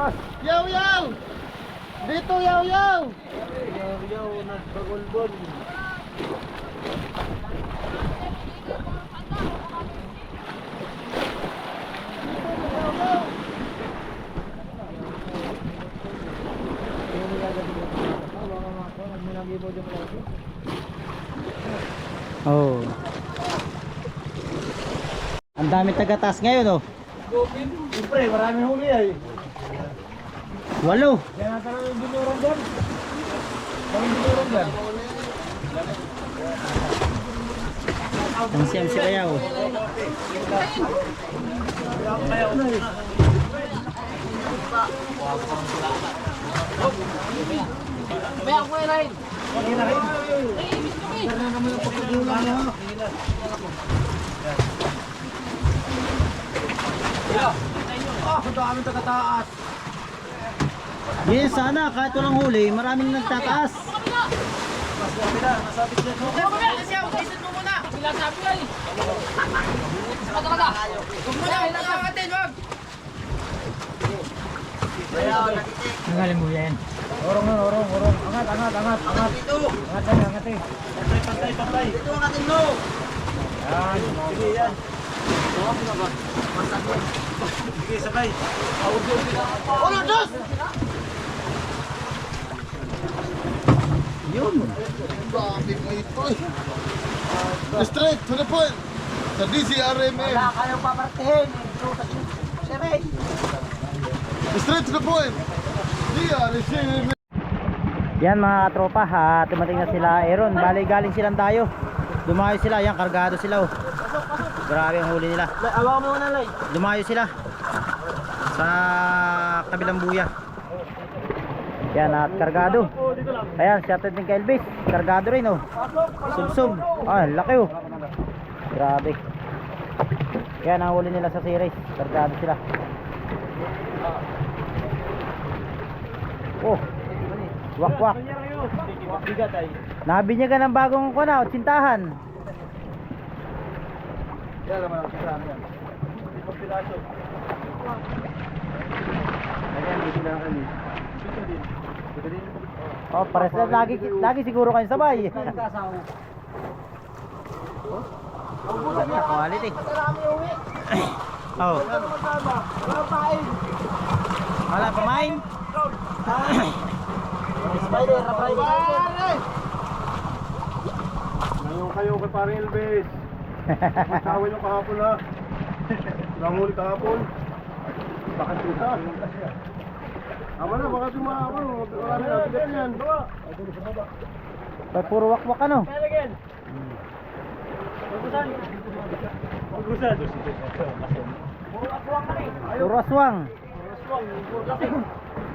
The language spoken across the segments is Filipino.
Yaw, yaw! Dito, yaw, yaw! Yaw-yaw, nagbagulbon. Oh. Ang dami taga-taas ngayon oh. Siyempre, maraming huli ay. Walo. Kaya nasa namin binuran dyan. Daming binuran dyan. Ang siyam si Kayaw. Ah, ang daming taga-taas. Yes, sana kahit walang huli, maraming nagtataas. Nangalim mo yan. Orong na, orong, orong. Angat, angat, angat, angat. Angat tayo, angat eh. Pantay, pantay, pantay. Ito ang ating no. Yan, sige yan. Sige, sabay. Ulo, dos! Yun. Bakit mo ito eh? Straight to the point. Sa DCRMA. kayong papartihin. Straight to the point. DRCMA. Yan mga tropa, ha, tumating na sila Aaron. Bali galing silang tayo. Dumayo sila, yan kargado sila oh. Grabe ang huli nila. Awa mo muna, Lay. Dumayo sila sa kabilang buya. Yan at kargado. Ayan, shoutout din kay Elvis. Kargado rin oh. Subsub. Ah, laki oh. Grabe. Yan ang huli nila sa series. Kargado sila. Oh. Wak wak. Nabinyagan ng bagong kuna, tsintahan. Yan naman ang kasama yan. Ito pilaso. Ayan, dito lang kami. Din. Dito din. Oh, pares na lagi lagi siguro kayo sabay. Ganda quality. Oh. Wala pamain. Spider, na-fry Ngayon kayo kay paring Elvis. Magkawin yung kahapon ha. Walang huli kahapon. Bakit kita? Tama na, baka tumahapon. Wala na nabigat yan. Ba't puro wakwak ano? Pag-usan. Puro aswang.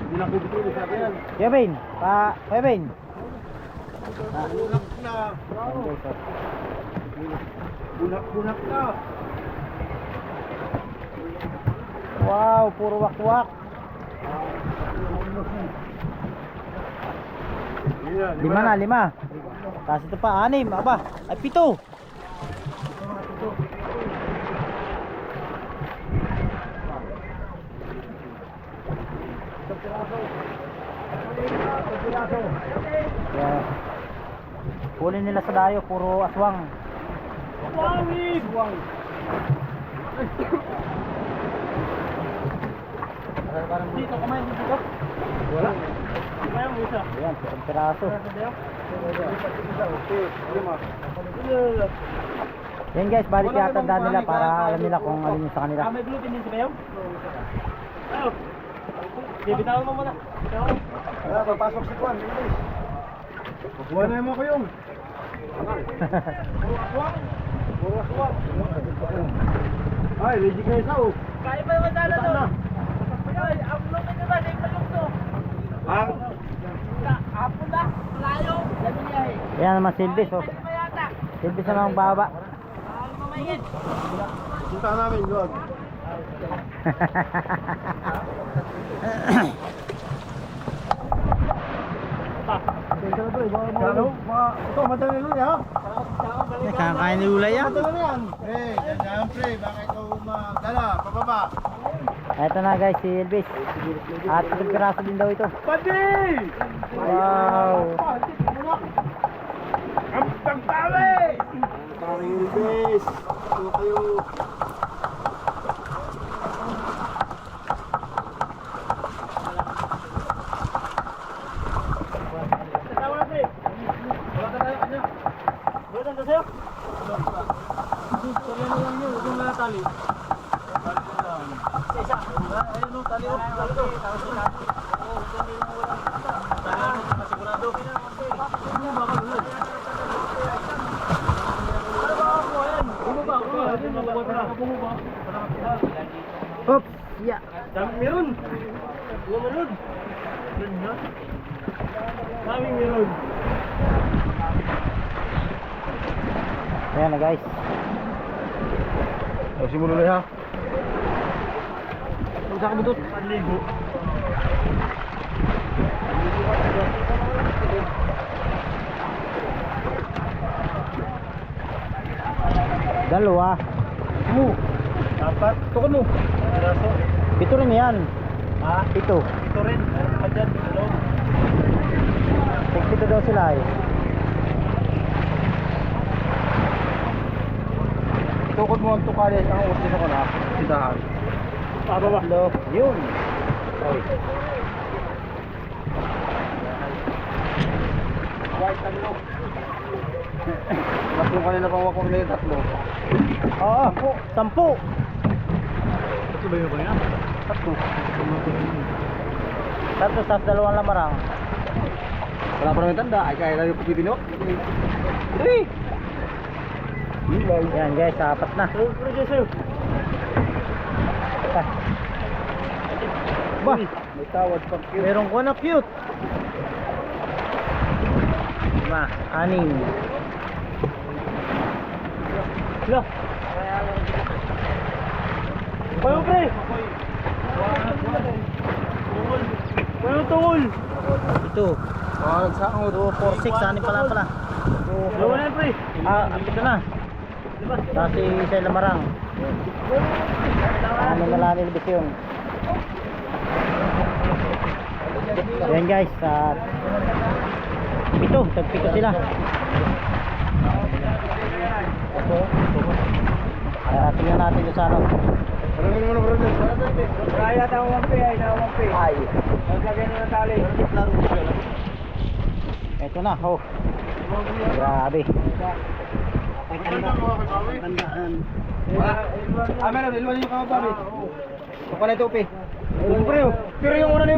Hindi na bibigyan sa akin yan. Kevin, pa Kevin. Bunak na. Bunak-bunak na. Wow, puro wakwak. Yan, Lima na, lima. Tapos ito pa, anim. Aba, ay pito. Yeah. Nila sa dayo, puro aswang. Wawig! Dito kumain dito. Wala. Mo isa. Ayan, pirang piraso. Yan guys, balik yata tandaan nila para alam nila kung alin yung sa kanila. Ah, may gluten din si Bayaw? Ayaw. Bibitawan mo muna. Wala, papasok si Juan. Kuha na mo ko yung. Ay, legit na isa oh. Kaya pa naman sana to. Ay, ang lumi na ba? Hindi pa yung to. Ang? Apon na. Layo. Eh. Yan naman silbis oh. Silbis naman baba. Punta namin, ito, ya. Nakakain ni Ulay yan. Madali lang yan. Eh, yan pre, bakit ikaw magdala, pababa. Ito na guys, si Elvis. At isang piraso din daw ito. Pati! Wow! Ang pagpawi! Paring Ilbes. Ano kayo? Kasama natin. Wala ka tayo kanya. Wala ka sa'yo? Tali mo! Yeah! Dami meron. Dua meron. Daming meron. Ayan na guys. O, simulo na ha. Kung sa kabudot. Panligo. Dalawa. Mo. Dapat. Tukod mo. Piraso. Ito rin yan. Ha? Ito. Ito rin. Meron dyan. Hello. Pagpito daw sila eh. Tukod mo ang tukali ang usin ako na. Sitahan. Paba ba? Hello. Yun. Oy. White tatlo. Mas yung kanila pang wakong na yung tatlo. Oo. Sampu. Ito ba yung kanya? Tatlo. Tatlo sa dalawang lamarang. Wala pa naman tanda. Ay, kaya lang yung pupitin mo. Three. Yan guys, apat na. Pero Ah. Ba, May tawad pag meron ko na cute. Lima, anim. Sila. Payo pre. Payo tungol. Ito. Ah, nagsaang 2, 4, 6, anim pala pala. Dalawa na pre. Ah, ito na. Diba? Kasi isa lamarang. Ano na lang nilibis yun. Yan guys, ah, pito, tagpito sila. Ah, tingnan natin yung sa brother? Kaya tayo wampi ay na wampi. Ay. Maglagay na ng tali. Ito na, oh. Grabe. Ah, meron. Ilwan yung kabababi. Ito pala ito. Ito pre, oh. Pero yung una ni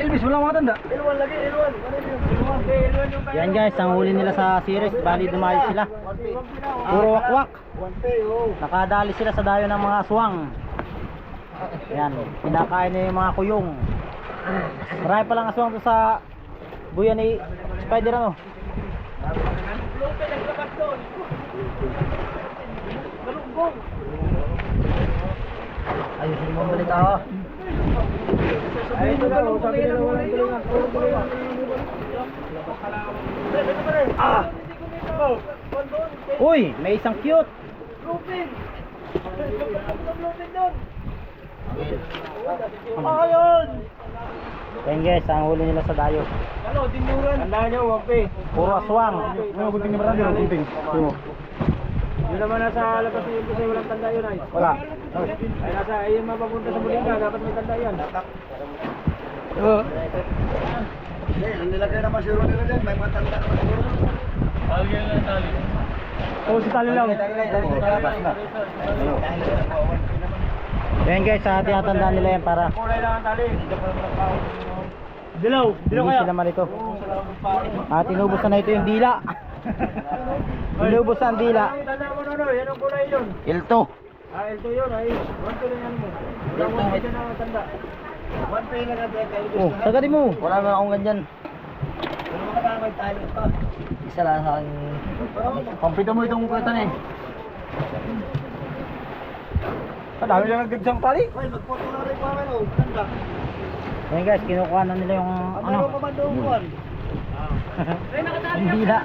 Elvis, walang mga tanda. Ilwan lagi. Eh, yung kaya. Yan guys, ang huli nila sa series, bali dumayo sila. Puro wakwak. Nakadali sila sa dayo ng mga aswang. Yan, pinakain na yung mga kuyong. Marami palang aswang to sa buya ni Spider ano. Galugbong. Ayusin mo ulit ako. Ay, ito daw. Sabi nila walang tulungan. Puro tulungan. Ah! Uy, may isang cute. Lupin! Lupin doon! Ayun! Yan guys, ang huli nila sa dayo. Ano, dinuran? Tandaan nyo, wampi. Puro aswang. Ano, gunting ni brother, gunting. Ito. Yun naman nasa labas yun kasi walang tanda yun ay. Wala. Ay nasa, ay yung mapapunta sa Bulinga, dapat may tanda yan. Oo. Ang nilagay naman siguro nila dyan, may mga tanda naman siguro. Tali yan lang, tali. Oo, si tali lang. Labas na. Yan guys, sa tinatandaan nila yan para Kulay lang ang tali. Dilaw, dilaw hindi kaya. sila malito. At inubos na ito yung dila. Inubos na ang dila. Tanda mo no, no, yan ang kulay yun. Ilto. Ah, ito yun ay. One to lang yan mo. Wala mo dito na tanda. One pay lang ang deka. Oh, sagadi mo. Wala na akong ganyan. may tali pa. Isa lang sa akin. Pampito mo itong kuweta na eh. Ang dami lang nagdagsang tali. Ay, magpoto na rin pa oh. Tanda. Yan guys, kinukuha na nila yung ano. Ano pa man doon kuwan? Yung dila.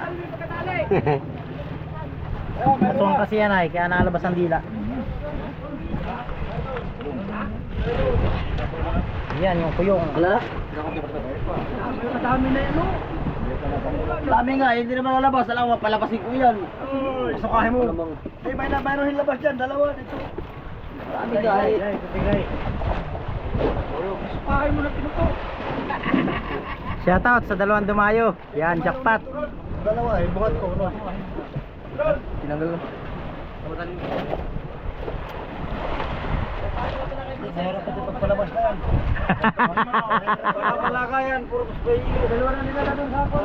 Aswang kasi yan ay, kaya nalabas ang dila. Yan yung kuyong. Wala na? Madami na yan, oh. Dami nga, hindi naman lalabas. Alam mo, palabasin ko yan. Pasukahin mo. Eh, may na mayroon hilabas dyan, dalawa dito. Dami nga eh. Pasukahin mo na pinuto. Shoutout sa dalawang dumayo. Yan, jackpot. Dalawa eh, buhat ko. No? Tinanggal na. Mahirap pati pagpalabas na yan. Wala wala ka yan, puro spray. Dalawa na nila doon sa ako.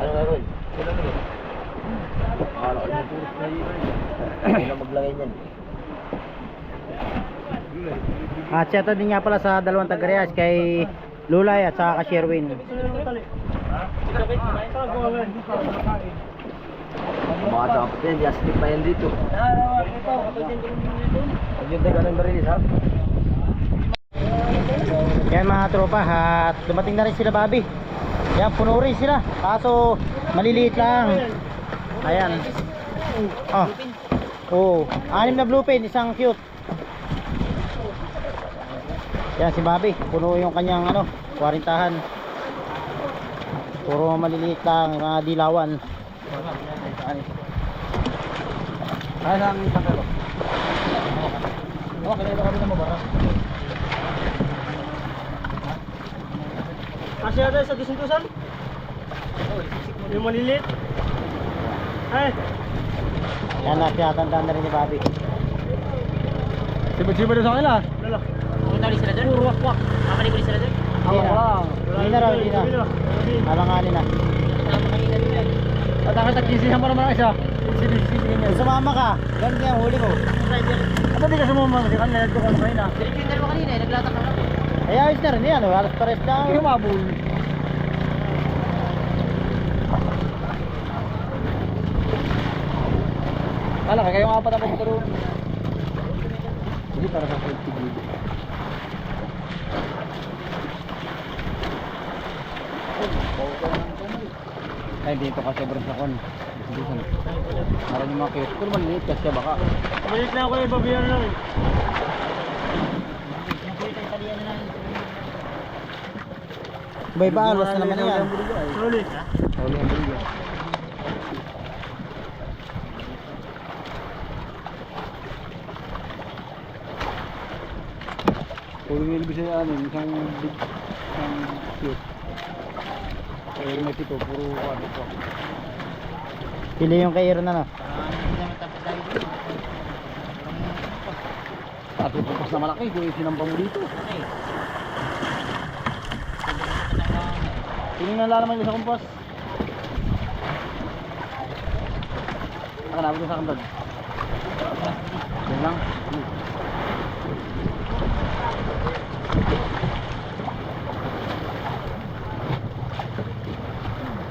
Ano gagawin? Akala ko yung puro spray. Hindi na maglagay niyan. At shoutout din nga pala sa dalawang taga-Reyes kay Lulay at saka kay Sherwin. Mga dapat yan, yastik pa yan dito. Huwag yung taga ng barilis ha. Yan mga tropa at dumating na rin sila Bobby. Yan puno rin sila. Kaso maliliit lang. Ayan. Oh. Oh, anim na blue pen, isang cute. Yan si Bobby, puno yung kanyang ano, kwarintahan. Puro maliliit lang, mga dilawan. Ano ang isang kalo? Oh, kanina kami na mabara. Kasi ata sa dusun-dusan? Yung malilit? Ay, Yan na, tiyatandaan na rin ni Bobby. Sibad-sibad na sa kanila. lala. Puro wakwak. Hindi na. Hindi na raw, hindi na. Alanganin na. At ang katagkisihan pa naman ang isa. Sumama ka, ganun ang huli mo. Ano di ka sumama? Kasi kanina nagto ka na kanina. Ay, ayos na rin yan. oh. Alas pares lang. Hindi humabol. Kala ka kayong apat na pagturo. Hindi para sa safety dito. Ay, dito ka sobrang sa kon. Parang yung mga cute. Pero maliit kasi baka. Malilit na ako eh, babiyan lang eh. Iba-iba, alas na naman yan. Sorry. Huli ang brilyo. Kung yung ilbis na ano, isang big, isang Kaya may pito, puro ano po. Pili yung kay Aaron na no. At pampas na malaki, kung yung sinampa mo dito. Tingnan na naman yung sa kumpas. Nakanabot sa kambag. Yan lang.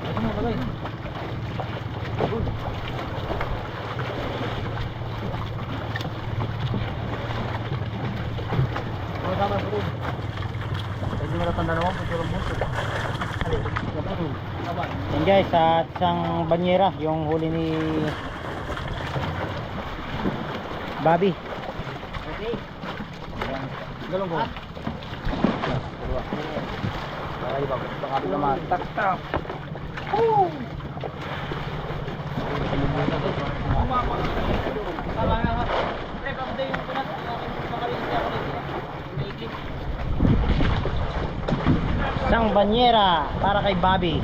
Ito mo bagay. Oh, tama po. Pwede mo natanda naman kung tulong mo. Yan guys, sa isang banyera, yung huli ni Bobby. Galong ko. Ay, baka baka naman. Tak tak. Isang banyera para kay Bobby.